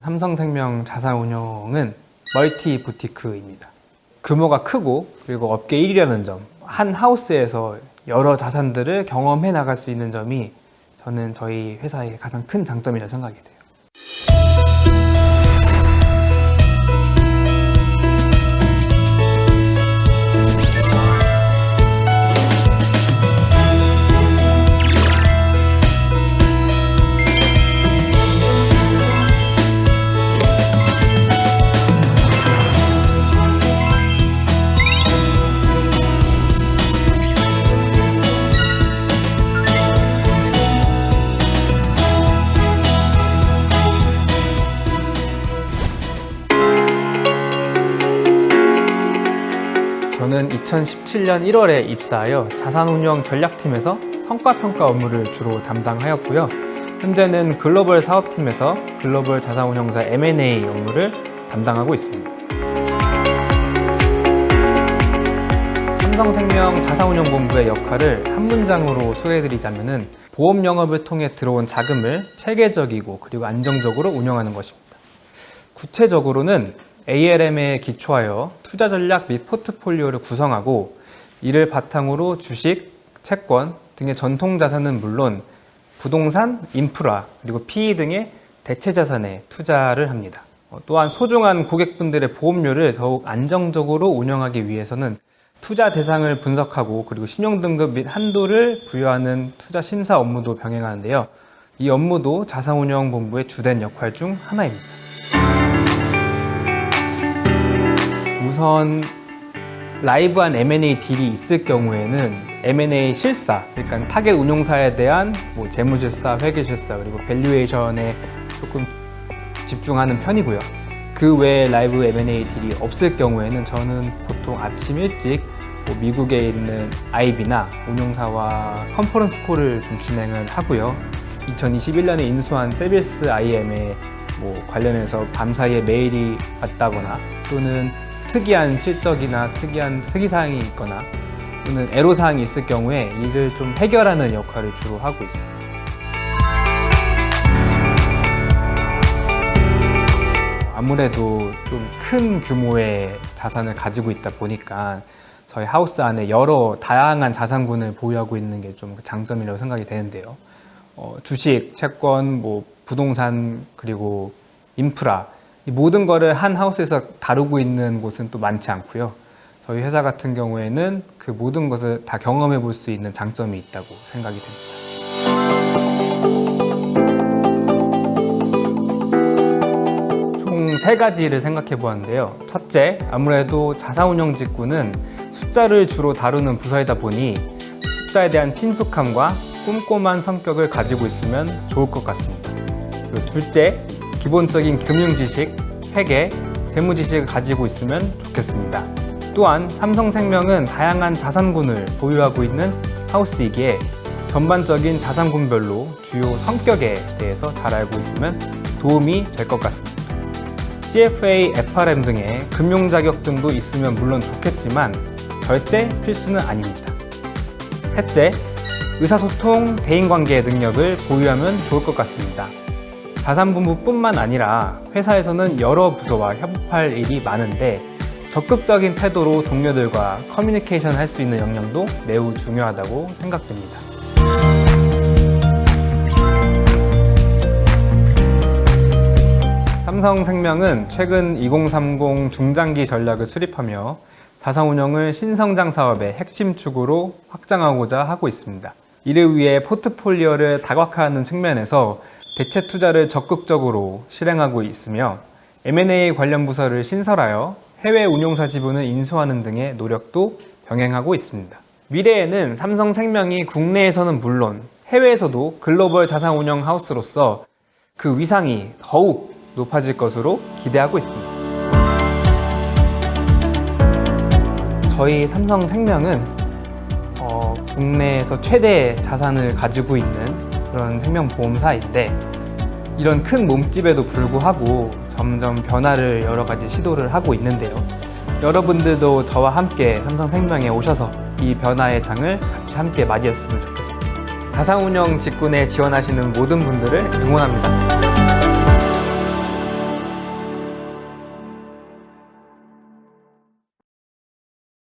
삼성생명 자산운용은 멀티 부티크입니다. 규모가 크고 그리고 업계 1위라는 점, 한 하우스에서 여러 자산들을 경험해 나갈 수 있는 점이 저는 저희 회사의 가장 큰 장점이라 생각이 돼요. 저는 2017년 1월에 입사하여 자산운용 전략팀에서 성과평가 업무를 주로 담당하였고요. 현재는 글로벌 사업팀에서 글로벌 자산운용사 M&A 업무를 담당하고 있습니다. 삼성생명 자산운용본부의 역할을 한 문장으로 소개해드리자면은 보험 영업을 통해 들어온 자금을 체계적이고 그리고 안정적으로 운영하는 것입니다. 구체적으로는 ALM에 기초하여 투자 전략 및 포트폴리오를 구성하고 이를 바탕으로 주식, 채권 등의 전통 자산은 물론 부동산, 인프라, 그리고 PE 등의 대체 자산에 투자를 합니다. 어, 또한 소중한 고객분들의 보험료를 더욱 안정적으로 운영하기 위해서는 투자 대상을 분석하고 그리고 신용 등급 및 한도를 부여하는 투자 심사 업무도 병행하는데요. 이 업무도 자산운용본부의 주된 역할 중 하나입니다. 우선 라이브한 M&A 딜이 있을 경우에는 M&A 실사, 그러니까 타겟 운용사에 대한 뭐 재무 실사, 회계 실사 그리고 밸류에이션에 조금 집중하는 편이고요. 그 외에 라이브 M&A 딜이 없을 경우에는 저는 보통 아침 일찍 뭐 미국에 있는 IB나 운용사와 컨퍼런스 콜을 좀 진행을 하고요. 2021년에 인수한 세빌스 IM에 뭐 관련해서 밤사이에 메일이 왔다거나 또는 특이한 실적이나 특이한 특이사항이 있거나 또는 애로사항이 있을 경우에 이를 좀 해결하는 역할을 주로 하고 있습니다. 아무래도 좀 큰 규모의 자산을 가지고 있다 보니까 저희 하우스 안에 여러 다양한 자산군을 보유하고 있는 게 좀 장점이라고 생각이 되는데요. 어, 주식, 채권, 뭐 부동산 그리고 인프라 이 모든 거를 한 하우스에서 다루고 있는 곳은 또 많지 않고요. 저희 회사 같은 경우에는 그 모든 것을 다 경험해 볼 수 있는 장점이 있다고 생각이 됩니다. 총 세 가지를 생각해 보았는데요. 첫째, 아무래도 자산운용 직구는 숫자를 주로 다루는 부서이다 보니 숫자에 대한 친숙함과 꼼꼼한 성격을 가지고 있으면 좋을 것 같습니다. 그리고 둘째, 기본적인 금융 지식, 회계, 재무 지식을 가지고 있으면 좋겠습니다. 또한 삼성생명은 다양한 자산군을 보유하고 있는 하우스이기에 전반적인 자산군별로 주요 성격에 대해서 잘 알고 있으면 도움이 될 것 같습니다. CFA, FRM 등의 금융 자격증도 있으면 물론 좋겠지만 절대 필수는 아닙니다. 셋째, 의사소통, 대인관계 능력을 보유하면 좋을 것 같습니다. 자산본부뿐만 아니라 회사에서는 여러 부서와 협업할 일이 많은데 적극적인 태도로 동료들과 커뮤니케이션 할 수 있는 역량도 매우 중요하다고 생각됩니다. 삼성생명은 최근 2030 중장기 전략을 수립하며 자산운용을 신성장 사업의 핵심 축으로 확장하고자 하고 있습니다. 이를 위해 포트폴리오를 다각화하는 측면에서 대체 투자를 적극적으로 실행하고 있으며 M&A 관련 부서를 신설하여 해외 운용사 지분을 인수하는 등의 노력도 병행하고 있습니다. 미래에는 삼성생명이 국내에서는 물론 해외에서도 글로벌 자산운용 하우스로서 그 위상이 더욱 높아질 것으로 기대하고 있습니다. 저희 삼성생명은 어, 국내에서 최대 자산을 가지고 있는 그런 생명보험사인데 이런 큰 몸집에도 불구하고 점점 변화를 여러 가지 시도를 하고 있는데요. 여러분들도 저와 함께 삼성생명에 오셔서 이 변화의 장을 같이 함께 맞이했으면 좋겠습니다. 자산운용 직군에 지원하시는 모든 분들을 응원합니다.